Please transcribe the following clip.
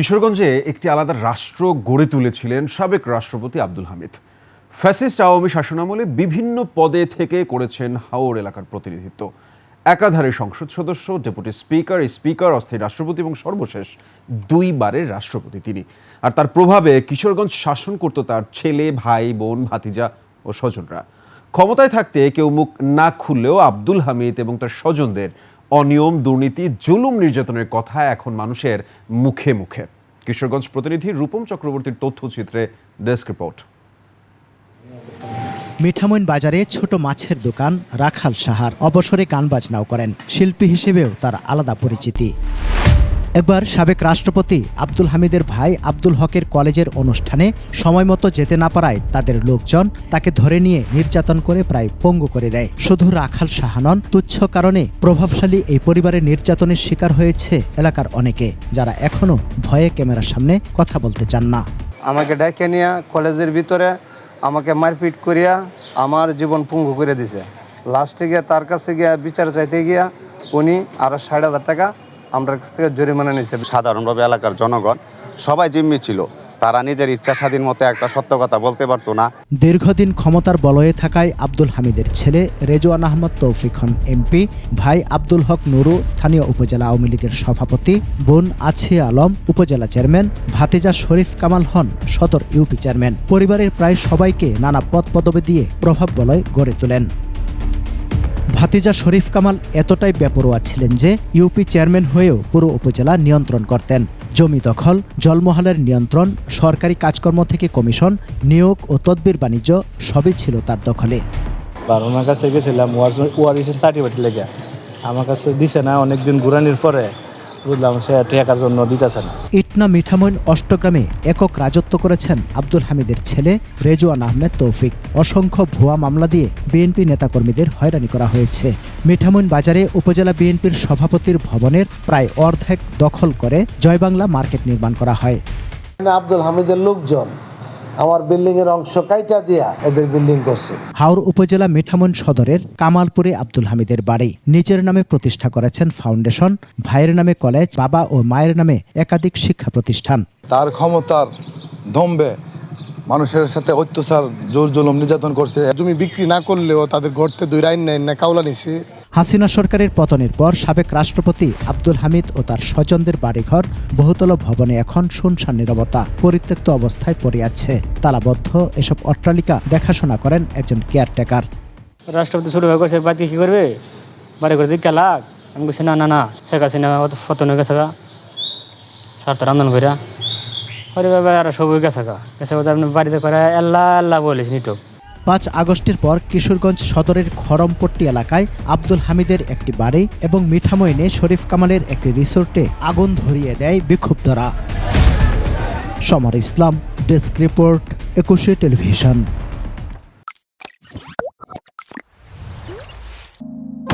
কিশোরগঞ্জে একটি আলাদা রাষ্ট্র গড়ে তুলেছিলেন সাবেক রাষ্ট্রপতি আব্দুল হামিদ। ফ্যাসিস্ট আওয়ামী শাসনামলে বিভিন্ন পদে থেকে করেছেন হাওর এলাকার প্রতিনিধিত্ব। একাধারে সংসদ সদস্য, ডেপুটি স্পিকার স্পিকার, অস্থায়ী রাষ্ট্রপতি এবং সর্বশেষ দুইবারের রাষ্ট্রপতি তিনি। আর তার প্রভাবে কিশোরগঞ্জ শাসন করত তার ছেলে, ভাই, বোন, ভাতিজা ও স্বজনরা। ক্ষমতায় থাকতে কেউ মুখ না খুললেও আব্দুল হামিদ এবং তার স্বজনদের অনিয়ম, দুর্নীতি, জুলুম নির্যাতনের কথা এখন মানুষের মুখে মুখে। কিশোরগঞ্জ প্রতিনিধি রূপম চক্রবর্তীর তথ্যচিত্রে ডেস্ক রিপোর্ট। মিঠামইন বাজারে ছোট মাছের দোকান, রাখাল সাহার। অবসরে গান বাজনাও করেন। শিল্পী হিসেবেও তার আলাদা পরিচিতি। একবার সাবেক রাষ্ট্রপতি আব্দুল হামিদের ভাই আব্দুল হকের কলেজের অনুষ্ঠানে সময়মতো যেতে না পারায় তাদের লোকজন তাকে ধরে নিয়ে নির্যাতন করে প্রায় পঙ্গু করে দেয়। শুধু রাখাল সাহানন তুচ্ছ কারণে প্রভাবশালী এই পরিবারের নির্যাতনের শিকার হয়েছে এলাকার অনেকে, যারা এখনও ভয়ে ক্যামেরার সামনে কথা বলতে চান না। আমাকে ডেকে নিয়ে কলেজের ভিতরে, আমাকে মারপিট করিয়া আমার জীবন পঙ্গু করে দিছে। লাস্টে গিয়ে তার কাছে গিয়া বিচার চাইতে গিয়া উনি আরও ষাট হাজার টাকা আমার কাছ থেকে জরিমানা নিছে সাধারণভাবে এলাকার জনগণ, সবাই জিম্মি ছিল। তারা নিজের ইচ্ছা স্বাধীন মতো একটা সত্য কথা বলতে পারতো না। দীর্ঘদিন ক্ষমতার বলয়ে থাকায় আব্দুল হামিদের ছেলে রেজওয়ান আহমদ তৌফিক হন এমপি, ভাই আব্দুল হক নুরু স্থানীয় উপজেলা আওয়ামী লীগের সভাপতি, বোন আছিয়া আলম উপজেলা চেয়ারম্যান, ভাতিজা শরীফ কামাল হন সদর ইউপি চেয়ারম্যান। পরিবারের প্রায় সবাইকে নানা পদ পদবি দিয়ে প্রভাব বলয় গড়ে তোলেন। ভাতিজা শরীফ কামাল এতটাই বেপরোয়া ছিলেন যে ইউপি চেয়ারম্যান হয়েও পুরো উপজেলা নিয়ন্ত্রণ করতেন। জমি দখল, জলমহলের নিয়ন্ত্রণ, সরকারি কাজকর্ম থেকে কমিশন, নিয়োগ ও তদবির বাণিজ্য সবই ছিল তার দখলে। কাছে গেছিলাম সার্টিফিকেট লেগে। আমার কাছে দিছে না, অনেকদিন ঘুরানির পরে বুঝলাম সে টেকার জন্য দিতেছে না। ইটনা মিঠামইন অষ্টগ্রামে একক রাজত্ব করেছেন আব্দুল হামিদের ছেলে রেজওয়ান আহমেদ তৌফিক। অসংখ্য ভুয়া মামলা দিয়ে বিএনপি নেতাকর্মীদের হয়রানি করা হয়েছে। মিঠামইন বাজারে উপজেলা বিএনপির সভাপতির ভবনের প্রায় অর্ধেক দখল করে জয়বাংলা মার্কেট নির্মাণ করা হয়। আব্দুল হামিদের লোকজন আমার বিল্ডিং এর অংশ কাইটা দিয়া এদের বিল্ডিং করছে। হাওর উপজেলা মিঠামইন সদরের কামালপুরে আব্দুল হামিদের বাড়ি। নিজের নামে প্রতিষ্ঠা করেছেন ফাউন্ডেশন ভাইয়ের নামে কলেজ বাবা ও মায়ের নামে একাধিক শিক্ষা প্রতিষ্ঠান। তার ক্ষমতার দম্বে মানুষের সাথে অত্যাচার জোর জুলুম নির্যাতন করছে। জমি বিক্রি না করলেও তাদের ঘরতে দুই রাইন নেয় না কাউলা নিছে। হাসিনা সরকারের পতনের পর সাবেক রাষ্ট্রপতি আব্দুল হামিদ ও তার স্বজনদের বাড়িঘর, বহুতল ভবনে এখন শুনশান নিরবতা, পরিত্যক্ত অবস্থায় পড়ে আছে। তালাবদ্ধ, এসব অট্টালিকা দেখাশোনা করেন একজন কেয়ারটেকার। রাষ্ট্রপতি শুরু হয়ে গেছে বাড়ি কি করবে? বাড়ি করে দিকে লাখ আমি বলছি, না না না, শেখ হাসিনা অত ফতন হয়ে গেছে স্যার তো রামদান কইরা। আরে বাবা আর সব হয়ে গেছে গা। গেছে আপনি বাড়িতে করে আল্লাহ আল্লাহ বলিস নিতো পাঁচ আগস্টের পর কিশোরগঞ্জ সদরের খরমপট্টি এলাকায় আব্দুল হামিদের একটি বাড়ি এবং মিঠামইনে শরীফ কামালের একটি রিসোর্টে আগুন ধরিয়ে দেয় বিক্ষুব্ধরা। Samar Islam, desk report, Ekushey television.